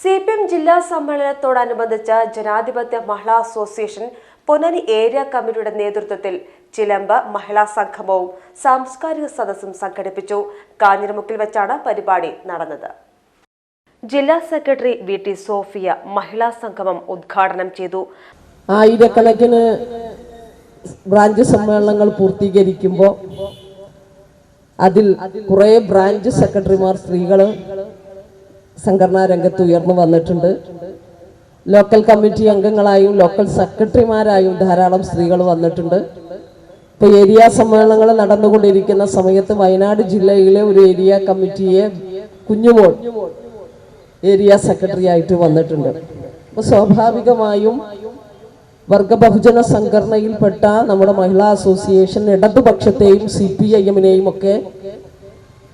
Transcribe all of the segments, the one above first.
C P M ജില്ലാ സമ്മേളനത്തോടനുബന്ധിച്ച് ജനാധിപത്യ മഹിളാ association Ponnani area കമ്മിറ്റിയുടെ നേതൃത്വത്തിൽ ചിലമ്പ് മഹിളാ സംഗമവും സാംസ്കാരിക സദസ്സും സംഘടിപ്പിച്ചു. കാഞ്ഞിരമുക്കിൽ വെച്ചാണ് പരിപാടി നടന്നത്. ജില്ലാ സെക്രട്ടറി വി ടി സോഫിയ മഹിളാ സംഗമം ഉദ്ഘാടനം ചെയ്തു. ആയിരക്കണക്കിന് ബ്രാഞ്ച് സമ്മേളനങ്ങൾ പൂർത്തീകരിക്കുമ്പോൾ അതിൽ കുറേ ബ്രാഞ്ച് സെക്രട്ടറിമാർ സ്ത്രീകൾ സംഘടനാ രംഗത്ത് ഉയർന്നു വന്നിട്ടുണ്ട്. ലോക്കൽ കമ്മിറ്റി അംഗങ്ങളായും ലോക്കൽ സെക്രട്ടറിമാരായും ധാരാളം സ്ത്രീകൾ വന്നിട്ടുണ്ട്. ഇപ്പോൾ ഏരിയ സമ്മേളനങ്ങൾ നടന്നുകൊണ്ടിരിക്കുന്ന സമയത്ത് വയനാട് ജില്ലയിലെ ഒരു ഏരിയ കമ്മിറ്റിയെ കുഞ്ഞുമോൾ ഏരിയ സെക്രട്ടറി ആയിട്ട് വന്നിട്ടുണ്ട്. അപ്പോൾ സ്വാഭാവികമായും വർഗ ബഹുജന സംഘടനയിൽപ്പെട്ട നമ്മുടെ മഹിളാ അസോസിയേഷൻ ഇടതുപക്ഷത്തെയും സി പി ഐ എമ്മിനെയും ഒക്കെ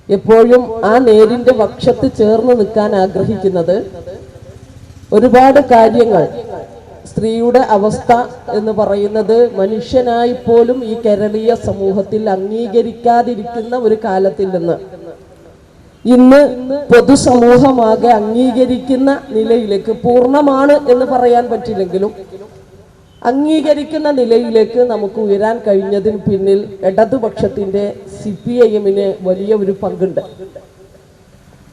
എപ്പോഴും ആ നേരിന്റെ പക്ഷത്ത് ചേർന്ന് നിൽക്കാൻ ആഗ്രഹിക്കുന്നത് ഒരുപാട് കാര്യങ്ങൾ. സ്ത്രീയുടെ അവസ്ഥ എന്ന് പറയുന്നത് മനുഷ്യനായി പോലും ഈ കേരളീയ സമൂഹത്തിൽ അംഗീകരിക്കാതിരിക്കുന്ന ഒരു കാലത്തിൽ നിന്ന്. ഇന്ന് പൊതുസമൂഹമാകെ അംഗീകരിക്കുന്ന നിലയിലേക്ക് പൂർണമാണ് എന്ന് പറയാൻ പറ്റില്ലെങ്കിലും അംഗീകരിക്കുന്ന നിലയിലേക്ക് നമുക്ക് ഉയരാൻ കഴിഞ്ഞതിന് പിന്നിൽ ഇടതുപക്ഷത്തിന്റെ സി പി ഐ എമ്മിന് വലിയ ഒരു പങ്കുണ്ട്.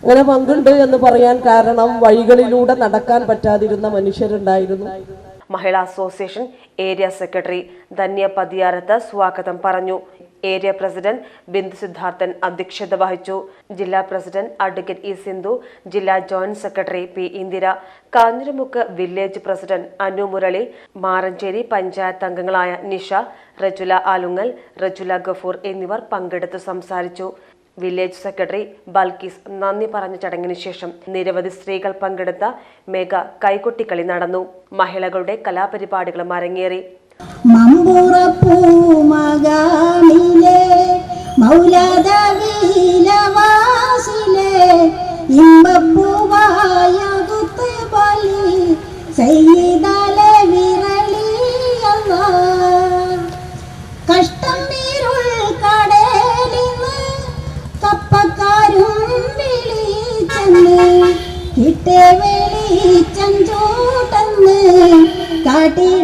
അങ്ങനെ പങ്കുണ്ട് എന്ന് പറയാൻ കാരണം വഴികളിലൂടെ നടക്കാൻ പറ്റാതിരുന്ന മനുഷ്യരുണ്ടായിരുന്നു. മഹിളാ അസോസിയേഷൻ ഏരിയ സെക്രട്ടറി ധന്യ പതിയാരത്ത് സ്വാഗതം പറഞ്ഞു. ഏരിയ പ്രസിഡന്റ് ബിന്ദു സിദ്ധാർത്ഥൻ അധ്യക്ഷത വഹിച്ചു. ജില്ലാ പ്രസിഡന്റ് അഡ്വക്കേറ്റ് ഇ സിന്ധു ജില്ലാ joint secretary P Indira Kanjiramukku village president Anu Murali Maranchery panchayat അംഗങ്ങളായ നിഷ റജുല ആലുങ്ങൽ റജുല ഗഫൂർ എന്നിവർ പങ്കെടുത്തു സംസാരിച്ചു. വില്ലേജ് സെക്രട്ടറി ബൽക്കീസ് നന്ദി പറഞ്ഞ ചടങ്ങിന് ശേഷം നിരവധി സ്ത്രീകൾ പങ്കെടുത്ത മെഗാ കൈകൊട്ടിക്കളി നടന്നു. മഹിളകളുടെ കലാപരിപാടികളും അരങ്ങേറി. മമ്പുറപ്പൂമകാമിലെ മൗലദവീലവാസിലെ ഇമ്പപ്പൂവായ കുത്ത് ബലി സയ്യിദാലെ വിരളിയല്ല കഷ്ടം നീരുൾ കടലിന്ന് കപ്പക്കാരും വിളിച്ചെന്ന് കിട്ടേ വെളിച്ചം ചൂട്ടെന്ന് കാട്ടിടെ